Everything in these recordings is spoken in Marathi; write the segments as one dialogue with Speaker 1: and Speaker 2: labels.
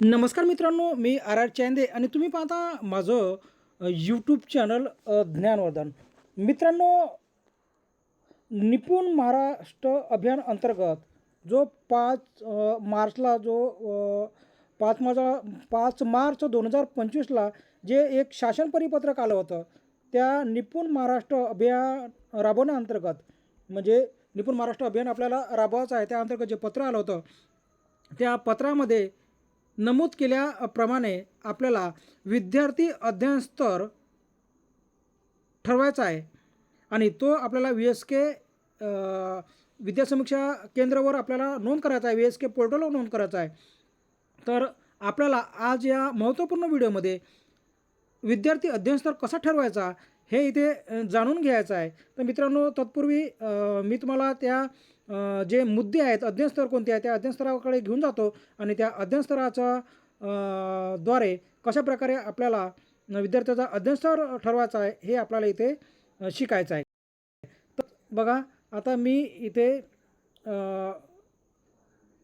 Speaker 1: नमस्कार मित्रांनो मी आर आर चांदे आणि तुम्ही पाहता माझं यूट्यूब चॅनल ज्ञानवर्धन. मित्रांनो निपुण महाराष्ट्र अभियान अंतर्गत जो पाच मार्चला जो पाच मार्च पाच मार्च दोन हजार पंचवीसला जे एक शासन परिपत्रक आलं होतं त्या निपुण महाराष्ट्र अभियान राबवण्याअंतर्गत म्हणजे निपुण महाराष्ट्र अभियान आपल्याला राबवायचं आहे त्या अंतर्गत जे पत्र आलं होतं त्या पत्रामध्ये नमूद केल्याप्रमाणे आपल्याला विद्यार्थी अध्ययन स्तर ठरवायचा आहे. आणि तो आपल्याला व्ही एस के विद्यासमीक्षा केंद्रावर आपल्याला नोंद करायचा आहे. व्ही एस के पोर्टलवर नोंद करायचा आहे. तर आपल्याला आज या महत्त्वपूर्ण व्हिडिओमध्ये विद्यार्थी अध्ययन स्तर कसा ठरवायचा हे इथे जाणून घ्यायचं आहे. तर मित्रांनो तत्पूर्वी मी तुम्हाला त्या जे मुद्दे आहेत अध्ययनस्तर कोणते आहे त्या अध्ययन स्तराकडे घेऊन जातो आणि त्या अध्ययन स्तराचा द्वारे कशा प्रकारे आपल्याला विद्यार्थ्याचा अध्ययनस्तर ठरवायचा आहे हे आपल्याला इथे शिकायचं आहे. तर बघा आता मी इथे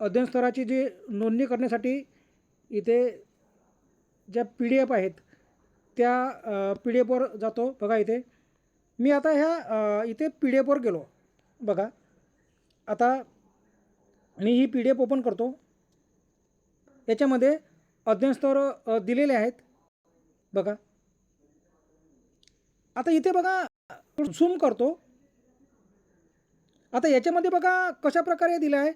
Speaker 1: अध्ययनस्तराची जी नोंदणी करण्यासाठी इथे ज्या पी डी एफ आहेत त्या पी डी एफवर जातो. बघा इथे. मी आता ह्या इथे पी डी एफवर गेलो. बघा. आता मी ही पी डी एफ ओपन करतो. याच्यामध्ये अध्ययन स्तर दिलेले आहेत. बघा. आता इथे बघा झूम करतो. आता याच्यामध्ये बघा कशा प्रकारे दिलं आहे?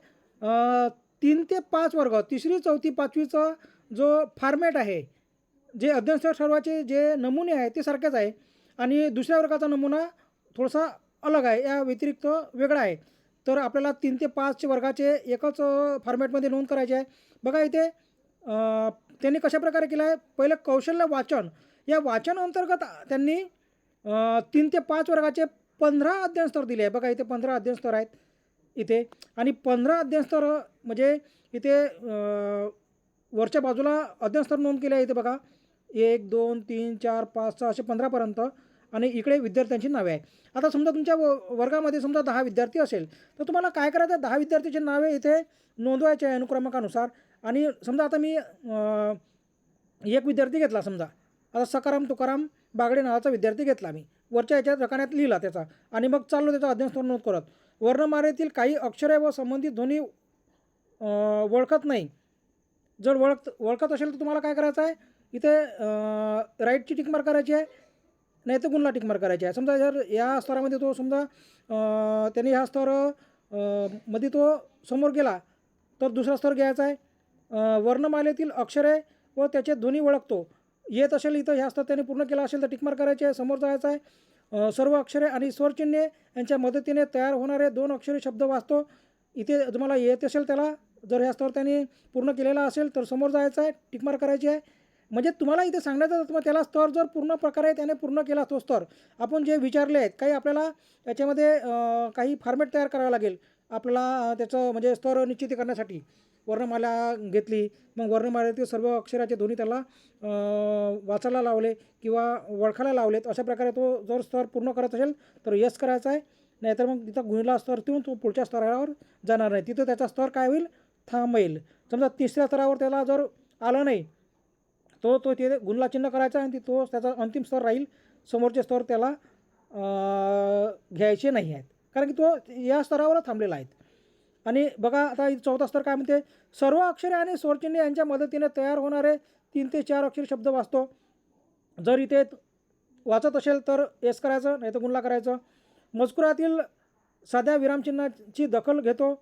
Speaker 1: तीन ते पाच वर्ग तिसरी चौथी पाचवीचा जो फॉर्मॅट आहे जे अध्ययन स्तर जे नमुने आहेत ते सारखेच आहे. आणि दुसऱ्या वर्गाचा नमुना थोडासा अलग आहे. या व्यतिरिक्त वेगळा आहे. तर आपल्याला तीन ते पाच वर्गाचे एकच फॉर्मॅटमध्ये नोंद करायचे आहे. बघा इथे त्यांनी कशा प्रकारे केलं आहे? पहिलं कौशल्य वाचन. या वाचन अंतर्गत त्यांनी तीन ते पाच वर्गाचे पंधरा अध्ययन स्तर दिले आहे बघा इथे पंधरा अध्ययन स्तर आहेत इथे. आणि पंधरा अध्ययन स्तर म्हणजे इथे वरच्या बाजूला अध्ययन स्तर नोंद केले आहे इथे बघा. एक दोन तीन चार पाच सहा असे पंधरापर्यंत. आणि इकडे विद्यार्थ्यांची नावे आहे आता समजा तुमच्या व वर्गामध्ये समजा दहा विद्यार्थी असेल तर तुम्हाला काय करायचं? आहे दहा विद्यार्थ्याची नावे इथे नोंदवायचे आहे अनुक्रमांकानुसार आणि समजा आता मी एक विद्यार्थी घेतला समजा. आता सकाराम तुकाराम बागडे नावाचा विद्यार्थी घेतला मी. वरच्या याच्यात रकान्यात लिहिला त्याचा. आणि मग चाललो त्याचा अध्ययन नोंद करत. वर्णमालेतील काही अक्षरे व संबंधित ध्वनी ओळखत नाही. जर ओळख ओळखत असेल तर तुम्हाला काय करायचं आहे? इथे राईटची टिकमार करायची आहे नाही तर गुणला टिकमार करायची आहे. समजा जर या स्तरामध्ये तो समजा त्याने ह्या स्तरमध्ये तो समोर गेला तर दुसरा स्तर घ्यायचा आहे. वर्णमालेतील अक्षरे व त्याचे ध्वनी ओळखतो. येत असेल इथं ह्या स्तर त्याने पूर्ण केला असेल तर टिकमार करायचे आहे. समोर जायचं आहे सर्व अक्षरे आणि स्वरचिन्हे यांच्या मदतीने तयार होणारे दोन अक्षरे शब्द वाचतो. इथे तुम्हाला येत असेल त्याला जर ह्या स्तर त्याने पूर्ण केलेला असेल तर समोर जायचं आहे टिकमार करायची आहे. म्हणजे तुम्हाला इथे सांगण्याचा होतं मग त्याला स्तर जर पूर्ण प्रकारे त्याने पूर्ण केला तो स्तर आपण जे विचारले आहेत काही आपल्याला याच्यामध्ये काही फॉर्मॅट तयार करावं लागेल. आपल्याला त्याचं म्हणजे स्तर निश्चित करण्यासाठी. वर्णमाला घेतली मग वर्णमालेतील सर्व अक्षराचे ध्वनी त्याला वाचायला लावले किंवा ओळखायला लावलेत. अशा प्रकारे तो जर स्तर पूर्ण करत असेल तर यस करायचा आहे. नाहीतर मग तिथं गुणला स्तर ठेवून तो पुढच्या स्तरावर जाणार नाही. तिथं त्याचा स्तर काय होईल? थांबेल. समजा तिसऱ्या स्तरावर त्याला जर आलं नाही तो तो ते गुणला चिन्ह करायचा आणि तो त्याचा अंतिम स्तर राहील. समोरचे स्तर त्याला घ्यायचे नाही आहेत. कारण की तो या स्तरावरच थांबलेला आहे. आणि बघा आता चौथा स्तर काय म्हणते? सर्व अक्षरे आणि स्वरचिन्हे यांच्या मदतीने तयार होणारे तीन ते चार अक्षर शब्द वाचतो. जर इथे वाचत असेल तर एस करायचं नाही तर गुणला करायचं. मजकुरातील साध्या विरामचिन्हाची दखल घेतो.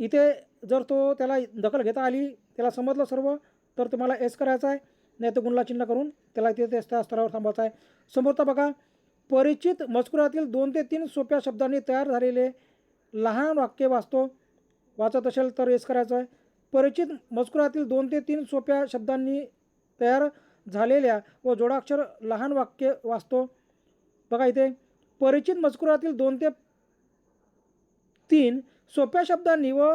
Speaker 1: इथे जर तो त्याला दखल घेता आली त्याला समजलं सर्व तर तुम्हाला एस करायचा आहे. नाही तर गुणला चिन्ह करून त्याला इथे त्या स्तरावर थांबायचं आहे. समोरचा बघा परिचित मजकुरातील दोन ते तीन सोप्या शब्दांनी तयार झालेले लहान वाक्य वाचतो. वाचत असेल तर एस करायचं आहे. परिचित मजकुरातील दोन ते तीन सोप्या शब्दांनी तयार झालेल्या व जोडाक्षर लहान वाक्य वाचतो. बघा इथे परिचित मजकुरातील दोन ते तीन सोप्या शब्दांनी व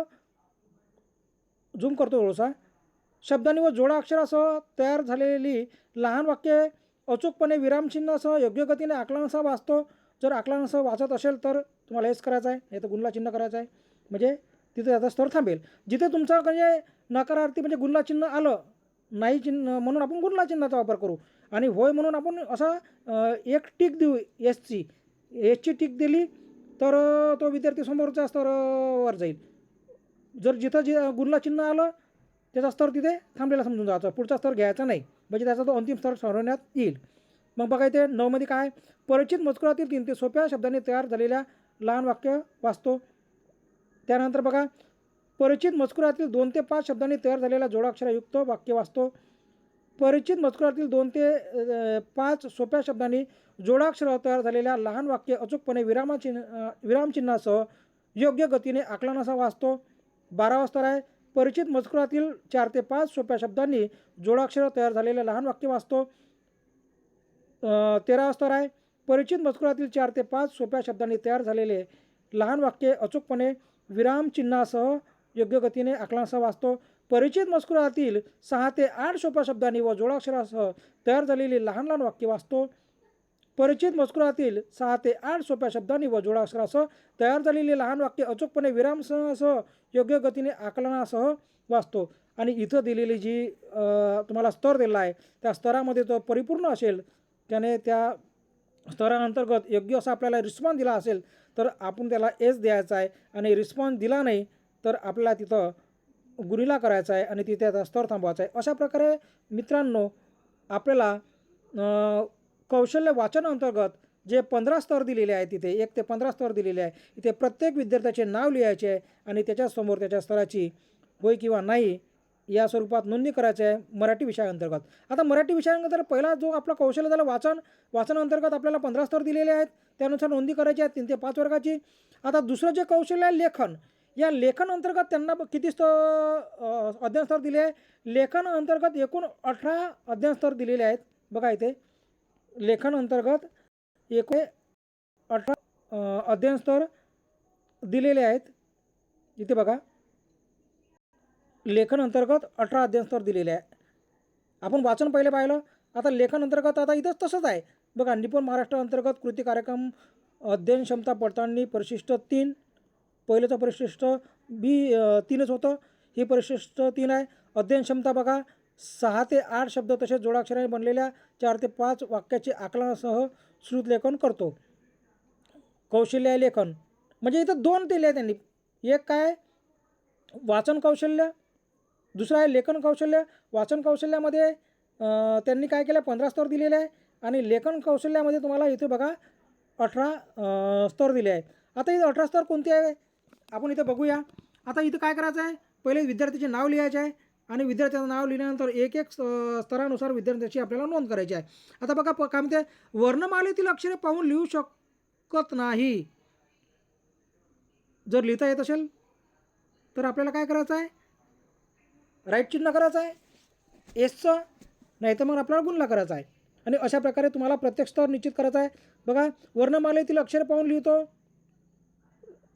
Speaker 1: झूम करतो थोडासा. शब्दांनी व जोडा अक्षरासह तयार झालेली लहान वाक्ये अचूकपणे विरामचिन्हासह योग्य गतीने आकलनासह वाचतो. जर आकलनासह वाचत असेल तर तुम्हाला हेच करायचं आहे. नाही तर गुणला चिन्ह करायचं आहे. म्हणजे तिथे त्याचा स्तर थांबेल. जिथे तुमचा म्हणजे नकारार्थी म्हणजे गुणला चिन्ह आलं नाही चिन्ह म्हणून आपण गुणला चिन्हाचा वापर करू. आणि होय म्हणून आपण असा एक टीक देऊ एसची एसची टीक दिली तर तो विद्यार्थी समोरच्या स्तरावर जाईल. जर जिथं जे गुणला चिन्ह आलं त्याचा स्तर तिथे थांबलेला समजून जायचा पुढचा स्तर घ्यायचा नाही. म्हणजे त्याचा तो अंतिम स्तर ठरवण्यात येईल. मग बघा इथे नऊमध्ये काय? परिचित मजकुरातील तीन ते सोप्या शब्दांनी तयार झालेल्या लहान वाक्य वाचतो. त्यानंतर बघा परिचित मजकुरातील दोन ते पाच शब्दांनी तयार झालेल्या जोडाक्षरयुक्त वाक्य वाचतो. परिचित मजकुरातील दोन ते पाच सोप्या शब्दांनी जोडाक्षर तयार झालेल्या लहान वाक्य अचूकपणे विरामाचिन्ह विरामचिन्हासह योग्य गतीने आकलनासह वाचतो. बारावा स्तर आहे परिचित मजकुरातील चार ते पाच सोप्या शब्दांनी जोडाक्षर तयार झालेले लहान वाक्य वाचतो. तेरावा स्तर आहे. परिचित मजकुरातील चार ते पाच सोप्या शब्दांनी तयार झालेले लहान वाक्य अचूकपणे विरामचिन्हासह योग्य गतीने आकलनासह वाचतो. परिचित मजकुरातील सहा ते आठ सोप्या शब्दांनी व जोडाक्षरासह तयार झालेली लहान लहान वाक्य वाचतो. परिचित मजकुरातील सहा ते आठ सोप्या शब्दांनी व जोडाक्षरासह तयार झालेली लहान वाक्य अचूकपणे विरामसह योग्य गतीने आकलनासह वाचतो. आणि इथं दिलेली जी तुम्हाला स्तर दिलेला आहे त्या स्तरामध्ये तो परिपूर्ण असेल त्याने त्या स्तराअंतर्गत योग्य असा आपल्याला रिस्पॉन्स दिला असेल तर आपण त्याला एस द्यायचा आहे. आणि रिस्पॉन्स दिला नाही तर आपल्याला तिथं गुन्हेला करायचा आहे आणि तिथे त्याचा स्तर थांबवायचा आहे. अशा प्रकारे मित्रांनो आपल्याला कौशल्य वाचन अंतर्गत जे पंधरा स्तर दिलेले आहे तिथे एक ते पंधरा स्तर दिलेले आहे. इथे प्रत्येक विद्यार्थ्याचे नाव लिहायचे आहे आणि त्याच्यासमोर त्याच्या स्तराची होय किंवा नाही या स्वरूपात नोंदणी करायची आहे मराठी विषयाअंतर्गत आता मराठी विषयाअंतर्गत पहिला जो आपला कौशल्य झाला वाचन वाचनाअंतर्गत आपल्याला पंधरा स्तर दिलेले आहेत. त्यानुसार नोंदणी करायची आहे तीन ते पाच वर्गाची. आता दुसरं जे कौशल्य आहे लेखन या लेखन अंतर्गत त्यांना किती स्तर अध्ययन स्तर दिले आहे? लेखन अंतर्गत एकूण अठरा अध्ययन स्तर दिलेले आहेत. बघा इथे. लेखन अंतर्गत एक अठरा अध्ययन स्तर दिलेले आहेत. इथे बघा. लेखन अंतर्गत अठरा अध्ययन स्तर दिलेले आहे. आपण वाचन पहिले पाहिलं. आता लेखन अंतर्गत आता इथंच तसंच आहे. बघा निपुण महाराष्ट्र अंतर्गत कृती कार्यक्रम अध्ययन क्षमता पडताळणी परिशिष्ट तीन पहिलेचं परिशिष्ट बी तीनच होतं. हे परिशिष्ट तीन आहे. अध्ययन क्षमता बघा. सहा ते आठ शब्द तसेच जोडाक्षराने बनलेल्या चार ते पाच वाक्याचे आकलनासह श्रुतलेखन करतो. कौशल्य लेखन. म्हणजे इथं दोन दिले आहे त्यांनी. एक काय? वाचन कौशल्य. दुसरं आहे लेखन कौशल्य. वाचन कौशल्यामध्ये त्यांनी काय केलं? पंधरा स्तर दिलेले आहे. आणि लेखन कौशल्यामध्ये तुम्हाला इथे बघा अठरा स्तर दिले आहे. आता इथं अठरा स्तर कोणते आहे? आपण इथं बघूया. आता इथं काय करायचं आहे? पहिले विद्यार्थ्याचे नाव लिहायचे आहे. आणि विद्यार्थ्याचं नाव लिहिल्यानंतर एक एक स्तरानुसार विद्यार्थ्याची आपल्याला नोंद करायची आहे. आता बघा प- काय म्हणते वर्णमालेतील अक्षरे पाहून लिहू शकत नाही. जर लिहिता येत असेल तर आपल्याला काय करायचं आहे? राईट चिन्ह करायचं आहे. एसचं नाही तर मग आपल्याला गुणला करायचा आहे. आणि अशा प्रकारे तुम्हाला प्रत्येक स्तर निश्चित करायचा आहे. बघा वर्णमालेतील अक्षर पाहून लिहितो.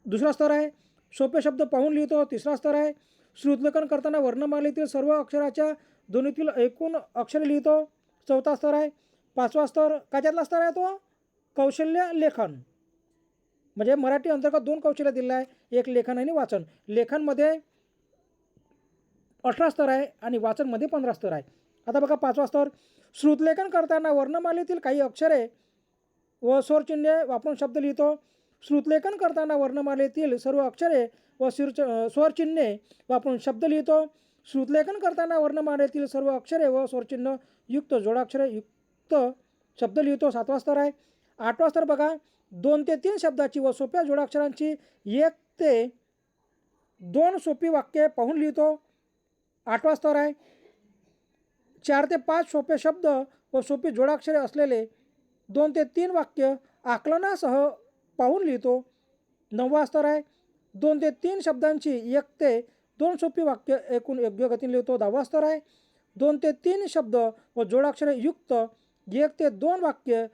Speaker 1: दुसरा स्तर आहे. सोपे शब्द पाहून लिहितो. तिसरा स्तर आहे. श्रुतलेखन करताना वर्णमालेतील सर्व अक्षराच्या दोन्हीतील एकूण अक्षरे लिहितो. चौथा स्तर आहे. पाचवा स्तर काच्यातला स्तर आहे तो? कौशल्य लेखन. म्हणजे मराठी अंतर्गत दोन कौशल्य दिलेलं आहे. एक लेखन आणि वाचन. लेखनमध्ये अठरा स्तर आहे आणि वाचनमध्ये पंधरा स्तर आहे. आता बघा पाचवा स्तर. श्रुतलेखन करताना वर्णमालेतील काही अक्षरे व स्वरचिन्हे वापरून शब्द लिहितो. श्रुतलेखन करताना वर्णमालेतील सर्व अक्षरे व शिरच स्वरचिन्हे वापरून शब्द लिहितो. श्रुतलेखन करताना वर्णमालेतील सर्व अक्षरे व स्वरचिन्ह युक्त जोडाक्षरे युक्त शब्द लिहितो. सातवा स्तर आहे आठवा स्तर बघा. दोन ते तीन शब्दाची व सोप्या जोडाक्षरांची एक ते दोन सोपी वाक्ये पाहून लिहितो. आठवा स्तर आहे चार ते पाच सोपे शब्द व सोपी जोडाक्षरे असलेले दोन ते तीन वाक्य आकलनासह पाहून लिहितो. नववा स्तर आहे दोन ते तीन शब्दांची एक ते दोन सोपी वाक्य एकूण योग्य गतीने लिहितो दहावा स्तर आहे. दोन ते तीन शब्द व जोडाक्षरे युक्त एक ते दोन वाक्य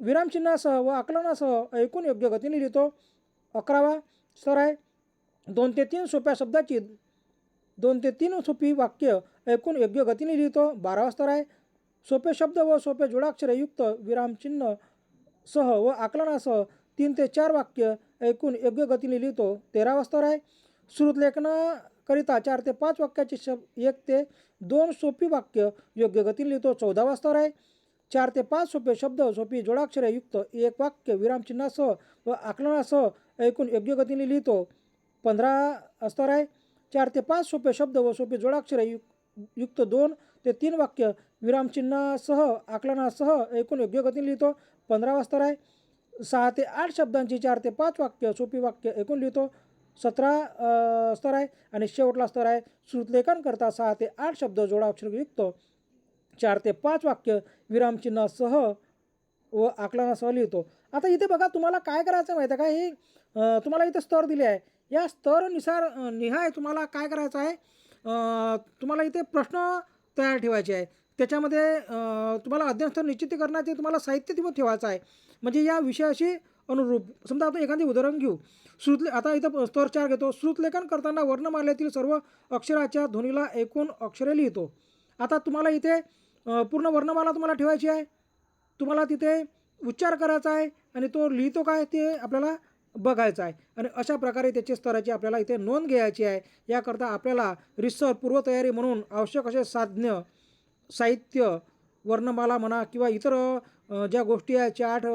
Speaker 1: विरामचिन्हासह व आकलनासह एकूण योग्य गतीने लिहितो. अकरावा स्तर आहे. दोन ते तीन सोप्या शब्दाची दोन ते तीन सोपी वाक्य ऐकून योग्य गतीने लिहितो. बारावा स्तर आहे. सोपे शब्द व सोपे जोडाक्षरे युक्त विरामचिन्ह सह व आकलनासह तीन ते चार वाक्य ऐकून योग्य गतीने लिहितो तेरावा स्तर आहे श्रुतलेखनाकरिता चार ते पाच वाक्याचे शब्द एक ते दोन सोपी वाक्य योग्य गतीने लिहितो चौदावा स्तर आहे चार ते पाच सोपे शब्द सोपी जोडाक्षरे युक्त एक वाक्य विरामचिन्हासह व आकलनासह ऐकून योग्य गतीने लिहितो पंधरा स्तर आहे चार ते पाच सोपे शब्द व सोपी जोडाक्षरे युक् युक्त दोन ते तीन वाक्य विरामचिन्हासह आकलनासह ऐकून योग्य गतीने लिहितो पंधरावा स्तर आहे सहा ते आठ शब्दांची चार ते पाच वाक्य सोपी वाक्य ऐकून लिहितो. सतरा स्तर आहे आणि शेवटला स्तर आहे. श्रुतलेखन करता सहा ते आठ शब्द जोडाक्षरयुक्त चार ते पाच वाक्य विरामचिन्हासह व आकलनासह लिहितो. आता इथे बघा तुम्हाला काय करायचं माहिती आहे का? हे तुम्हाला इथे स्तर दिले आहे. या स्तरनुसार निहाय तुम्हाला काय करायचं आहे? तुम्हाला इथे प्रश्न तयार ठेवायचे आहे. त्याच्यामध्ये तुम्हाला अध्ययनस्थळ निश्चितीकरणाचे तुम्हाला साहित्य तिथं ठेवायचं आहे. म्हणजे या विषयाशी अनुरूप समजा आपण एखादी उदाहरण घेऊ. श्रुतले आता इथं स्तर चार घेतो. श्रुतलेखन करताना वर्णमालेतील सर्व अक्षराच्या ध्वनीला एकूण अक्षरे लिहितो. आता तुम्हाला इथे पूर्ण वर्णमाला तुम्हाला ठेवायची आहे. तुम्हाला तिथे उच्चार करायचा आहे आणि तो लिहितो काय? ते आपल्याला बघायचं आहे. आणि अशा प्रकारे त्याची स्तराची आपल्याला इथे नोंद घ्यायची आहे. याकरता आपल्याला रिसर पूर्वतयारी म्हणून आवश्यक असे साधन्य साहित्य वर्णमाला म्हणा किंवा इतर ज्या गोष्टी आहेत चार्ट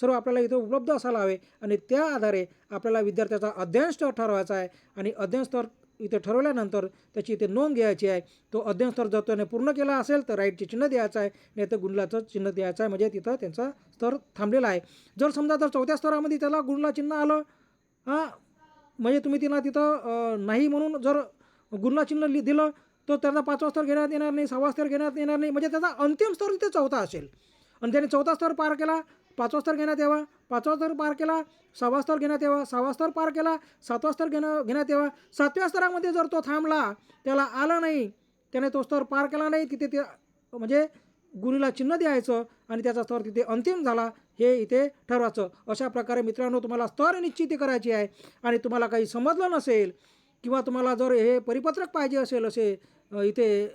Speaker 1: सर्व आपल्याला इथं उपलब्ध असायला हवे. आणि त्या आधारे आपल्याला विद्यार्थ्याचा अध्ययन स्तर ठरवायचा आहे. आणि अध्ययन स्तर इथे ठरवल्यानंतर त्याची इथे नोंद घ्यायची आहे. तो अध्ययन स्तर जर त्याने पूर्ण केला असेल तर राईटचे चिन्ह द्यायचं आहे. नाही तर गुणलाचं चिन्ह द्यायचं आहे. म्हणजे तिथं त्यांचा स्तर थांबलेला आहे. जर समजा जर चौथ्या स्तरामध्ये त्याला गुणला चिन्ह आलं हां म्हणजे तुम्ही तिला तिथं नाही म्हणून जर गुणला चिन्ह लि दिलं तर त्याचा पाचवा स्तर घेण्यात येणार नाही सहावा स्तर घेण्यात येणार नाही. म्हणजे त्याचा अंतिम स्तर तिथे चौथा असेल. आणि त्याने चौथा स्तर पार केला पाचवा स्तर घेण्यात यावा. पाचवा स्तर पार केला सहावा स्तर घेण्यात यावा. सहावा स्तर पार केला सातवा स्तर घेणं घेण्यात यावा. सातव्या स्तरामध्ये जर तो थांबला त्याला आलं नाही त्याने तो स्तर पार केला नाही तिथे ते म्हणजे गुणीला चिन्ह द्यायचं आणि त्याचा स्तर तिथे अंतिम झाला हे इथे ठरवायचं. अशा प्रकारे मित्रांनो तुम्हाला स्तर निश्चिती करायची आहे. आणि तुम्हाला काही समजलं नसेल किंवा तुम्हाला जर हे परिपत्रक पाहिजे असेल असे इथे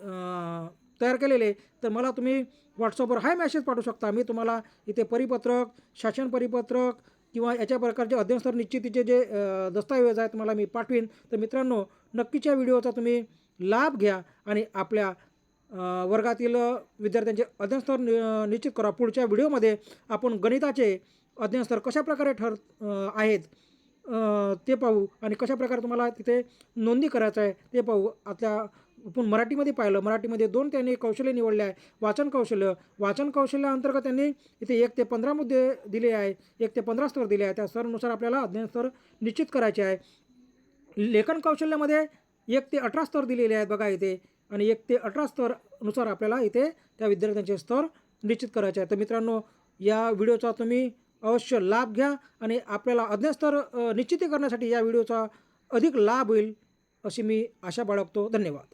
Speaker 1: तयार केलेले तर मला तुम्ही व्हॉट्सअपवर हाय मेसेज पाठवू शकता. मी तुम्हाला इथे परिपत्रक शासन परिपत्रक किंवा याच्या प्रकारचे अध्ययनस्तर निश्चितीचे जे दस्तऐवज आहेत तुम्हाला मी पाठवीन. तर मित्रांनो नक्कीच या व्हिडिओचा तुम्ही लाभ घ्या आणि आपल्या वर्गातील विद्यार्थ्यांचे अध्ययनस्तर निश्चित करा. पुढच्या व्हिडिओमध्ये आपण गणिताचे अध्ययनस्तर कशाप्रकारे ठर आहेत ते पाहू आणि कशा प्रकारे तुम्हाला तिथे नोंदी करायचं आहे ते पाहू. आता पण मराठीमध्ये पाहिलं मराठीमध्ये दोन त्यांनी कौशल्य निवडले आहे. वाचन कौशल्य. वाचन कौशल्याअंतर्गत त्यांनी इथे एक ते पंधरा मुद्दे दिले आहे एक ते पंधरा स्तर दिले आहे. त्या स्तरानुसार आपल्याला अध्ययन स्तर निश्चित करायचे आहे. लेखन कौशल्यामध्ये एक ते अठरा स्तर दिलेले आहेत बघा इथे. आणि एक ते अठरा स्तरनुसार आपल्याला इथे त्या विद्यार्थ्यांचे स्तर निश्चित करायचे आहे तर मित्रांनो या व्हिडिओचा तुम्ही अवश्य लाभ घ्या आणि आपल्याला अज्ञस्तर निश्चिती करण्यासाठी या व्हिडिओचा अधिक लाभ होईल अशी मी आशा बाळगतो. धन्यवाद.